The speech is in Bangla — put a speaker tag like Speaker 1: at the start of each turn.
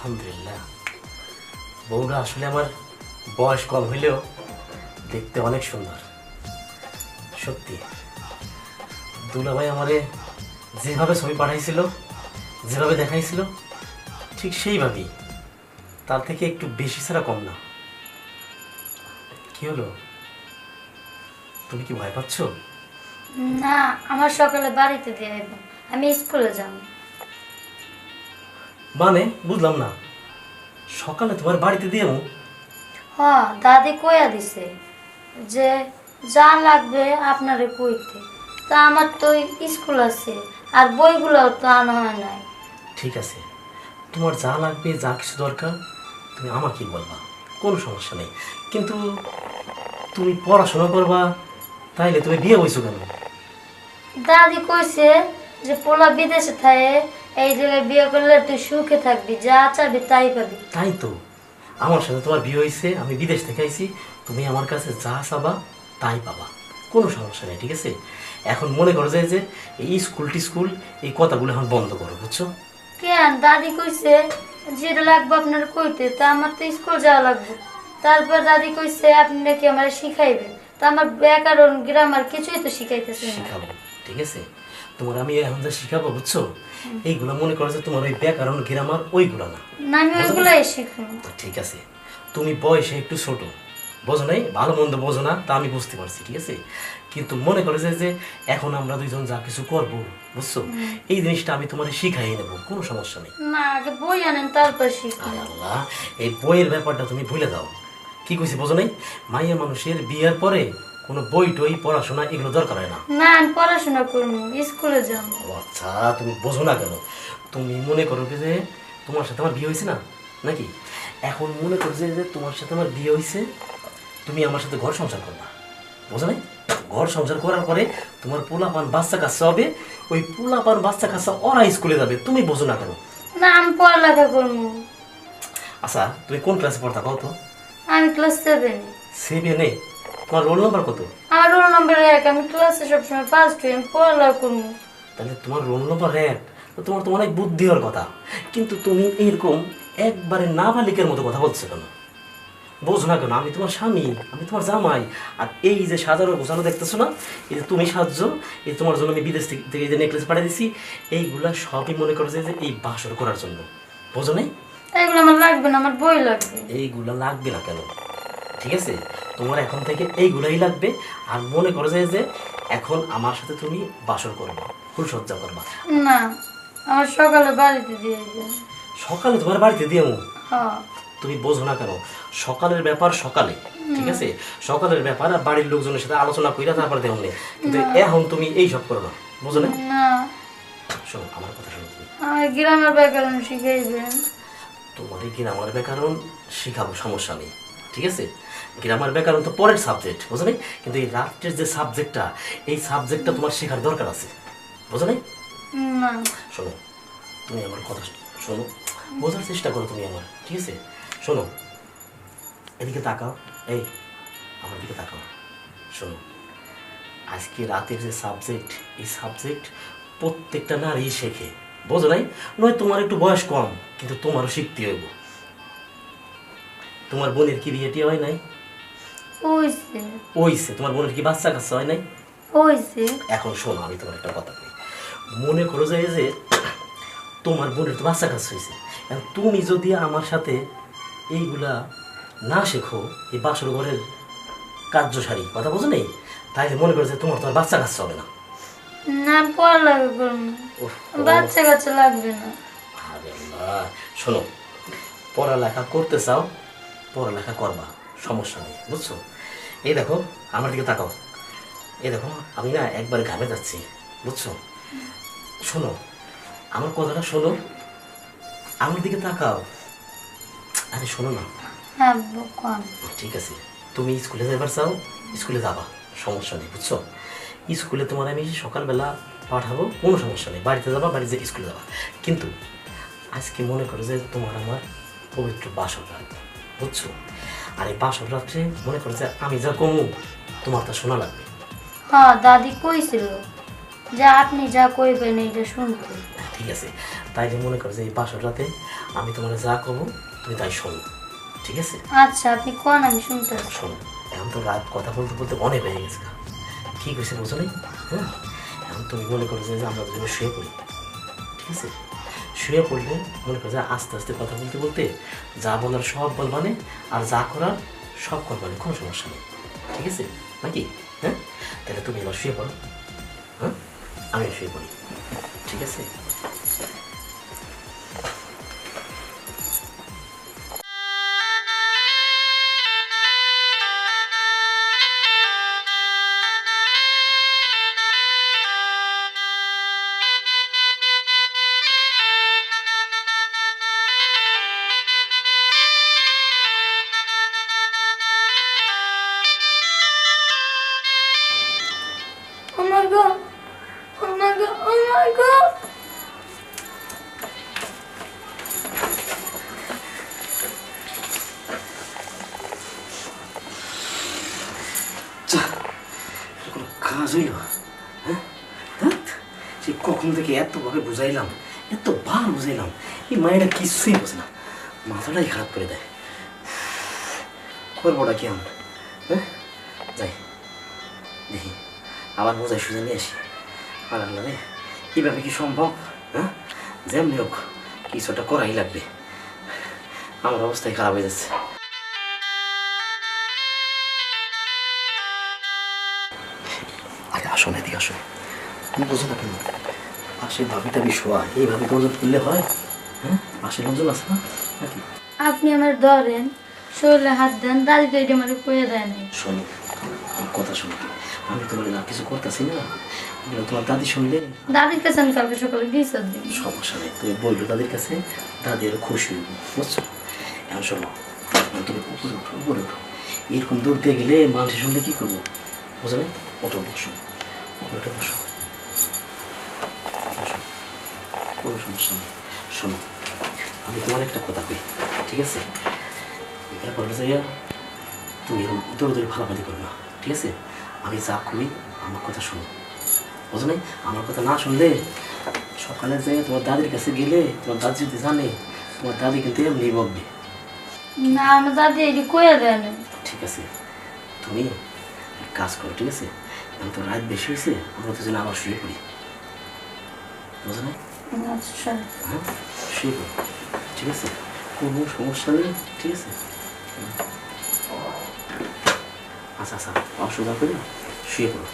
Speaker 1: আলহামদুলিল্লাহ। বউরা আসলে আমার বয়স কম হইলেও দেখতে অনেক সুন্দর। সত্যি। দুলাভাই আমারে যেভাবে ছবি পাঠাইছিল, যেভাবে দেখাইছিল, ঠিক সেইভাবেই। তার থেকে একটু বেশি ছাড়া কম না। কি হলো? তুমি কি ভয় পাচ্ছ?
Speaker 2: না, আমার সকালে বাড়িতে দিয়ে আমি স্কুলে যাব।
Speaker 1: মানে বুঝলাম না। সকালে তোমার বাড়িতে দিয়ে
Speaker 2: হ দাদি কইয়া দিছে যে যা লাগবে আপনারে কইতে। তা আমার তো স্কুল আছে আর বইগুলো তো আনা হয় নাই।
Speaker 1: ঠিক আছে। তোমার যা লাগবে যা কিছু দরকার তুমি আমাকে বলবা কোনো সমস্যা নেই। কিন্তু তুমি পড়াশোনা করবা তাইলে তুমি বিয়ে হয়েছো কেন?
Speaker 2: দাদি কইছে যে পোলা বিদেশে থাকে এই জায়গায় বিয়ে করলে তুই সুখে থাকবি যা চাবি তাই পাবি।
Speaker 1: তাই তো। আমার সাথে তোমার বিয়ে হয়েছে আমি বিদেশ থেকে আইছি তুমি আমার কাছে যা চাবা তাই পাবা। কোনো সমস্যা নেই ঠিক আছে? এখন মনে করো যে এই স্কুল টিস্কুল এই কথাগুলো এখন বন্ধ করো বুঝছ?
Speaker 2: কেন? দাদি কইছে যেটা লাগবে আপনার কইতে তা আমার তো স্কুল যাওয়া লাগবে। তারপর দাদি কইছে আপনি নাকি আমার শিখাইবেন। তা আমার ব্যাকরণ গ্রামার কিছুই তো শিখাইতেছে
Speaker 1: শিখাবো ঠিক আছে? তোমার আমি এখন যা শিখাবো বুঝছ? এইগুলো মনে করো যে তোমার ওই ব্যাকরণ গ্রামার ওইগুলো না।
Speaker 2: না আমি ওইগুলাই শিখব।
Speaker 1: ঠিক আছে। তুমি বয়সে একটু ছোট। বোঝো নাই? ভালো মন্দ বোঝো না তা আমি বুঝতে পারছি ঠিক আছে? কিন্তু মনে করে যে এখন আমরা দুইজন যা কিছু করব বুঝছ? এই জিনিসটা আমি তোমার শিখাই নেব কোনো সমস্যা নেই।
Speaker 2: না আগে বই আনেন তারপর শিখব।
Speaker 1: আল্লাহ এই বইয়ের ব্যাপারটা তুমি ভুলে দাও। কি কইছি বোঝো নাই? মাইয়া মানুষের বিয়ের পরে কোনো বই টই পড়াশোনা এগুলো দরকার হয় না?
Speaker 2: না আমি পড়াশোনা করব স্কুলে যাব।
Speaker 1: আচ্ছা তুমি বোঝো না কেন? তুমি মনে করো কি যে তোমার সাথে আমার বিয়ে হয়েছে না? নাকি? এখন মনে করো যে যে তোমার সাথে আমার বিয়ে হয়েছে তুমি আমার সাথে ঘর সংসার করবা। বোঝো নাই? ঘর সংসার করার পরে তোমার পোলাপান বাচ্চা কাচ্চা হবে ওই পোলাপান বাচ্চা কাচ্চা ওরা স্কুলে যাবে। তুমি বোঝো না কেন?
Speaker 2: না আমি পড়ালেখা করব।
Speaker 1: আচ্ছা তুমি কোন ক্লাসে পড়তা কত
Speaker 2: আমি ক্লাস সেভেনে
Speaker 1: সেভেনে তোমার রোল নাম্বার কত?
Speaker 2: আমার রোল নম্বর এক আমি ক্লাসে সবসময় ফার্স্ট হই আমি পড়ালেখা করব।
Speaker 1: তাহলে তোমার রোল নম্বর এক তো তোমার তো অনেক বুদ্ধি হওয়ার কথা। কিন্তু তুমি এরকম একবারে নাবালিকের মতো কথা বলছো কেন? বোঝো না কেন আমি তোমার স্বামী আমি তোমার জামাই আর এই যে সাজানো গোছানো দেখতেছো না এই যে তুমি সাহায্য এই তোমার জন্য আমি বিদেশ থেকে যে নেকলেস পাঠিয়ে দিছি এইগুলা সবই মনে করো যে এই বাসর করার জন্য। বোঝো নাই?
Speaker 2: এগুলো আমার লাগবে না আমার বই লাগবে।
Speaker 1: এইগুলা লাগবে না কেন? ঠিক আছে? তোমার এখন থেকে এইগুলাই লাগবে। আর মনে করো যে যে এখন আমার সাথে তুমি বাসর করবা ফুলসজ্জা করবা।
Speaker 2: না আমার সকালে বাড়িতে দিয়ে
Speaker 1: সকালে তোমার বাড়িতে দিয়ে
Speaker 2: হ্যাঁ।
Speaker 1: তুমি বোঝো না কেন সকালের ব্যাপার সকালে ঠিক আছে? সকালের ব্যাপার আর বাড়ির লোকজনের সাথে আলোচনা কইরা তারপরে দেও নেই কিন্তু এখন তুমি এই সব করো না বুঝো না?
Speaker 2: না।
Speaker 1: শোনো আমার কথা শোনো তুমি।
Speaker 2: গ্রামের ব্যাকরণ শিখাইবেন
Speaker 1: তোমার এই গ্রামার ব্যাকরণ শিখাবো সমস্যা নেই ঠিক আছে? গ্রামার ব্যাকরণ তো পরের সাবজেক্ট বুঝো নাই? কিন্তু এই রাত্রের যে সাবজেক্টটা এই সাবজেক্টটা তোমার শেখার দরকার আছে বুঝো নাই?
Speaker 2: না।
Speaker 1: শোনো তুমি আমার কথা শোনো বোঝার চেষ্টা করো তুমি আমার ঠিক আছে? শোনো এদিকে তাকাও এই আমার দিকে তাকাও শোনো আজকে রাতের যে সাবজেক্ট এই সাবজেক্ট প্রত্যেকটা নারী শেখে বোঝো নাই? নয় তোমার একটু বয়স কম কিন্তু তোমারও শিখতে হইব। তোমার বোনের কি বিয়েটি হয় নাই?
Speaker 2: হইছে।
Speaker 1: ওইছে তোমার বোনের কি বাচ্চা কাচ্চা হয় নাই?
Speaker 2: হইছে।
Speaker 1: এখন শোনো আমি তোমার একটা কথা বলি। মনে করো যে যে তোমার বোনের তো বাচ্চা কাজ হয়েছে তুমি যদি আমার সাথে এইগুলা না শেখো এই বাসর ঘরের কার্য সারি কথা বোঝো নেই? তাইলে মনে করো যে তোমার তোমার বাচ্চা কাচ্চা হবে না।
Speaker 2: না করব
Speaker 1: উফ,
Speaker 2: বাচ্চা কাচ্চা লাগবে না।
Speaker 1: আরে শোনো পড়ালেখা করতে চাও পড়ালেখা করবা। সমস্যা নেই বুঝছ? এই দেখো আমার দিকে তাকাও। এই দেখো আমি না একবার ঘামে যাচ্ছি বুঝছ? শোনো আমার কথাটা শোনো আমার দিকে তাকাও। আরে শোনো না।
Speaker 2: হ্যাঁ
Speaker 1: ঠিক আছে তুমি স্কুলে যাবার চাও স্কুলে যাবা সমস্যা নেই বুঝছ? স্কুলে তোমার আমি সকালবেলা পাঠাবো কোনো সমস্যা নেই বাড়িতে যাবা বাড়িতে স্কুলে যাবা। কিন্তু আজকে মনে করো যে তোমার আমার পবিত্র বাসর রাত বুঝছ? আর এই বাসর রাত্রে মনে করো যে আমি যা কমু তোমার তা শোনা লাগবে।
Speaker 2: হ্যাঁ দাদি কইছিল যে আপনি যা কইবেন এইটা শুনব।
Speaker 1: ঠিক আছে তাই যে মনে করো যে এই বাসর রাতে আমি তোমার যা করব তুমি তাই শোনো। ঠিক আছে?
Speaker 2: আচ্ছা আপনি কোন আমি শুনতে।
Speaker 1: শোনো এখন তো রাত কথা বলতে বলতে অনেক হয়ে গেছে ঠিক হয়েছে বুঝো হ্যাঁ? এখন তুমি মনে করো যে আমরা দুজনে শুয়ে পড়ি। ঠিক আছে? শুয়ে পড়লে মনে করো যে আস্তে আস্তে কথা বলতে বলতে যা বলার সব বলবানে আর যা করার সব করবানে কোনো সমস্যা নেই। ঠিক আছে? নাকি? হ্যাঁ? তাহলে তুমি এবার শুয়ে পড়ো। হ্যাঁ? আমি শুয়ে পড়ি। ঠিক আছে? কাজ হইল হ্যাঁ? সে কখন থেকে এতভাবে বুঝাইলাম, এত বার বুঝাইলাম, এই মায়েরা কিছুই বোঝে না। মাথাটাই খারাপ করে দেয়। করবোটা কি আমরা হ্যাঁ? যাই, দেখি, আবার বোঝাই সুঝে নিয়ে আসি। আর আল্লাহ এইভাবে কি সম্ভব? হ্যাঁ? যেমনি হোক কিছুটা করাই লাগবে। আমার অবস্থাই খারাপ হয়ে যাচ্ছে। আরে আসো না এদিকে আসো। তুমি বোঝো না কেন? পাশে ভাবিটা শোয়া? এইভাবে দরজা খুললে হয়? হ্যাঁ পাশে লোকজন আছে না? নাকি?
Speaker 2: আপনি আমার ধরেন শরীরে হাত দেন দাদিকে এটা আমার কয়ে দেয় নাই
Speaker 1: শোনো আমার কথা শোনো। আমি তোমার না কিছু করতেছি না। তোমার দাদি শুনলে?
Speaker 2: দাদির কাছে আমি কালকে সকালে দিই
Speaker 1: সমস্যা নেই তুমি বলল দাদির কাছে দাদি আরও খুশি হইব বুঝছ? এখন শোনো তুমি উপরে উঠো উপরে উঠো। এরকম দূর দিয়ে গেলে মানুষ শুনলে কি করব? বুঝো না ওটো বসো। ওটা বসো। কোনো সমস্যা নেই শোনো। আমি তোমার একটা কথা কই ঠিক আছে? ব্যাপার হচ্ছে তুমি এরকম দৌড়ে দৌড়ে ফালাফালি করো না ঠিক আছে? আমি যা করি আমার কথা শোনো। বুঝো নাই? আমার কথা না শুনলে সকালে যে তোমার দাদির কাছে গেলে তোমার দাদি যদি জানে তোমার দাদি কিন্তু এমনি বকবে।
Speaker 2: না আমার দাদি এটি কয়ে দেয়
Speaker 1: ঠিক আছে। তুমি কাজ করো ঠিক আছে? এখন তো রাত বেশি হয়েছে আমরা তো যেন আবার শুয়ে পড়ি। বুঝো নাই?
Speaker 2: আচ্ছা।
Speaker 1: হ্যাঁ শুয়ে পড়ি ঠিক আছে? কোনো সমস্যা নেই ঠিক আছে? আচ্ছা আচ্ছা অসুবিধা করি শুয়ে পড়ো।